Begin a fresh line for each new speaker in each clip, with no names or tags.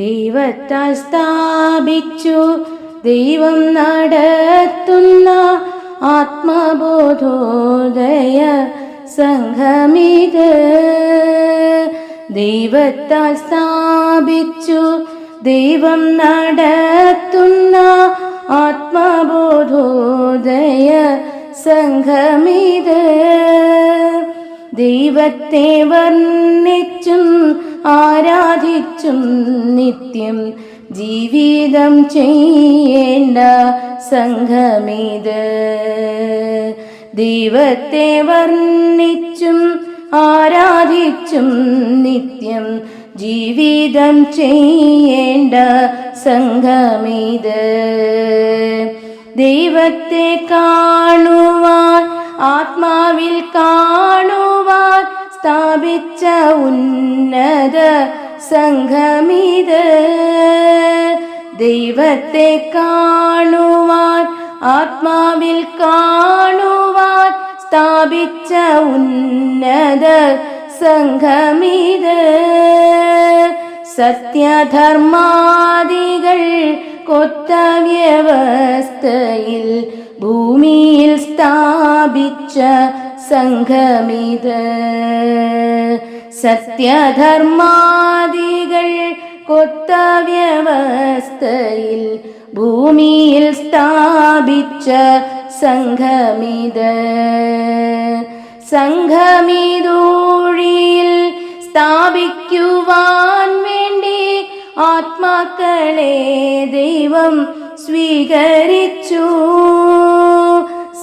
ദൈവത്താൽ സ്ഥാപിച്ചു ദൈവം നടത്തുന്ന ആത്മബോധോദയ സംഘമിത്. ദൈവത്താൽ സ്ഥാപിച്ചു ദൈവം നടത്തുന്ന ആത്മബോധോദയ സംഘമിത്. ദൈവത്തെ വർണിച്ചും ആരാധിച്ചും നിത്യം ജീവിതം ചെയ്യേണ്ട സംഘമിത്. ദൈവത്തെ വർണിച്ചും ആരാധിച്ചും നിത്യം ജീവിതം ചെയ്യേണ്ട സംഘമിത്. ദൈവത്തെ കാണുവാൻ ആത്മാവിൽ കാണുവാൻ സ്ഥാപിച്ച ഉന്നത സംഘമിത്. ദൈവത്തെ കാണുവാൻ ആത്മാവിൽ കാണുവാൻ സ്ഥാപിച്ച ഉന്നത സംഘമിത്. സത്യധർമാദികൾ കൊത്ത വ്യവസ്ഥയിൽ ഭൂമിയിൽ സ്ഥാപിച്ച സംഘമിത് സത്യധർമാദികൾ കൊത്ത വ്യവസ്ഥയിൽ ഭൂമിയിൽ സ്ഥാപിച്ച സംഘമിത് സംഘമിതൂഴിയിൽ സ്ഥാപിക്കുവാൻ വേണ്ടി ആത്മാക്കളെ ദൈവം സ്വീകരിച്ചു.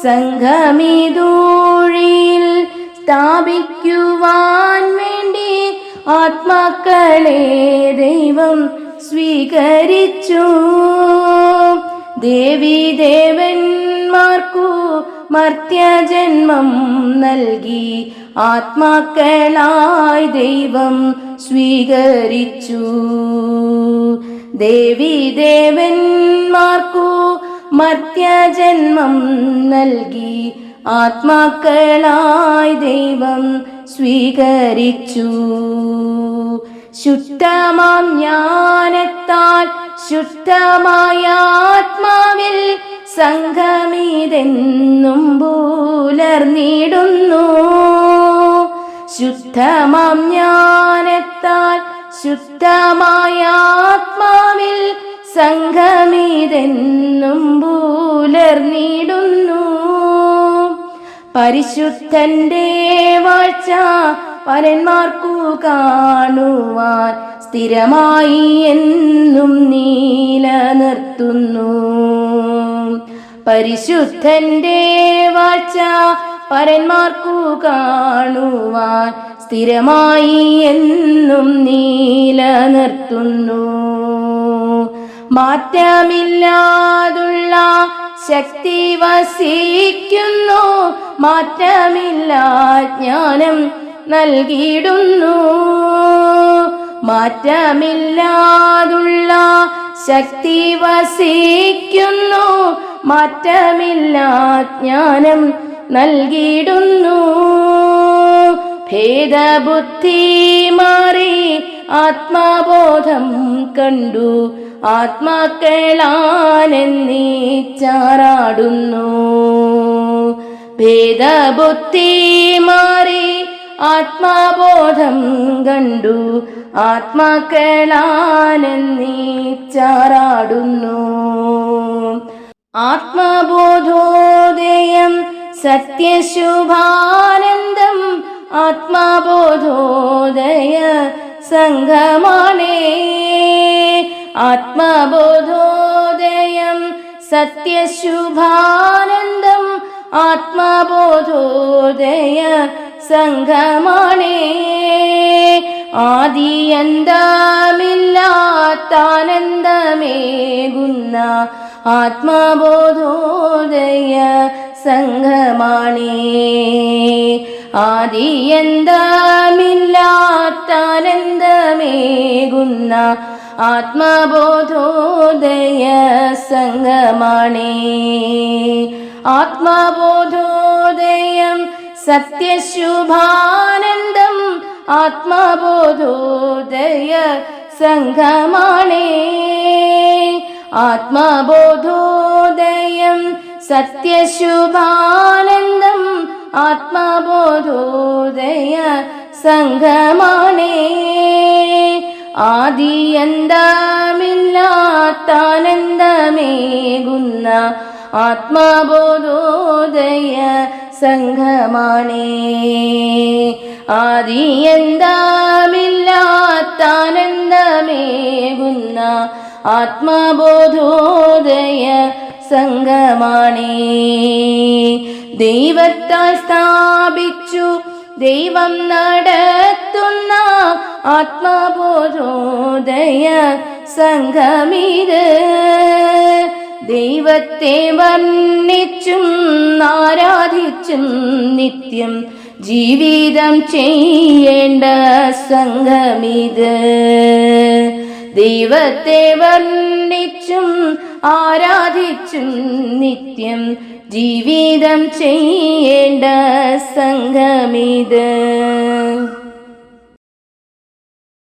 സംഘമിതൂഴിയിൽ സ്ഥാപിക്കുവാൻ വേണ്ടി ആത്മാക്കളെ ദൈവം സ്വീകരിച്ചു. ദേവി ദേവന്മാർക്കു മർത്യജന്മം നൽകി ആത്മാക്കളായി ദൈവം സ്വീകരിച്ചു. ദേവി ദേവന്മാർക്കു മർത്യജന്മം നൽകി ആത്മാക്കളായി ദൈവം സ്വീകരിച്ചു. ശുദ്ധമാം ജ്ഞാനത്താൽ ശുദ്ധമായ ആത്മാവിൽ സംഘമിതെന്നും പുലർന്നിടുന്നു ശുദ്ധമാം ജ്ഞാനത്താൽ ശുദ്ധമായ ആത്മാവിൽ സംഘമിതെന്നും പൂലർന്നിടുന്നു പരിശുദ്ധന്റെ വാഴ്ച പരന്മാർക്കു കാണുവാൻ സ്ഥിരമായി എന്നും നിലനിർത്തുന്നു. പരിശുദ്ധന്റെ വാഴ്ച പരന്മാർക്കു കാണുവാൻ സ്ഥിരമായി എന്നും നിലനിർത്തുന്നു. മാറ്റമില്ലാതുള്ള ശക്തി വസിക്കുന്നു. മാറ്റമില്ല ജ്ഞാനം നൽകിയിടുന്നു. മാറ്റമില്ലാതുള്ള ശക്തി വസിക്കുന്നു. മാറ്റമില്ല ജ്ഞാനം നൽകിയിടുന്നു. ഭേദബുദ്ധി മാറി ആത്മബോധം കണ്ടു. ആത്മാക്കളാനെന്നീച്ചാറാടുന്നു ഭേദബുദ്ധി മാറി ആത്മാബോധം കണ്ടു. ആത്മാക്കളാനെന്നീച്ചാറാടുന്നു ആത്മബോധോദയം സത്യശുഭാനന്ദം. ആത്മബോധോദയ സംഘമാണേ. ആത്മബോധോദയം സത്യശുഭാനന്ദം ആത്മബോധോദയ സംഘമാണേ. ആദിയന്തമില്ലാത്താനന്ദമേകുന്ന ആത്മബോധോദയ സംഘമാണേ. ആദിയന്തമില്ലാത്താനന്ദമേകുന്ന ആത്മബോധോദയ സംഗമാണേ ആത്മബോധോദയം സത്യശുഭാനന്ദം ആത്മബോധോദയ സംഘമാണേ ആത്മബോധോദയം സത്യശുഭാനന്ദം ആത്മബോധോദയ സംഘമാണേ ആദിയന്തമില്ലാത്താനന്ദമേകുന്ന ആത്മബോധോദയ സംഘമാണേ. ആദിയന്തമില്ലാത്താനന്ദമേകുന്ന ആത്മബോധോദയ സംഘമാണേ. ദൈവത്താൽ സ്ഥാപിച്ചു ദൈവം നടത്തുന്ന ആത്മബോധോദയ സംഘമിത്. ദൈവത്തെ വർണിച്ചും ആരാധിച്ചും നിത്യം ജീവിതം ചെയ്യേണ്ട സംഘമിത്. ദൈവത്തെ വർണിച്ചും ആരാധിച്ചും നിത്യം ജീവിതം ചെയ്യേണ്ട സംഘമിത്.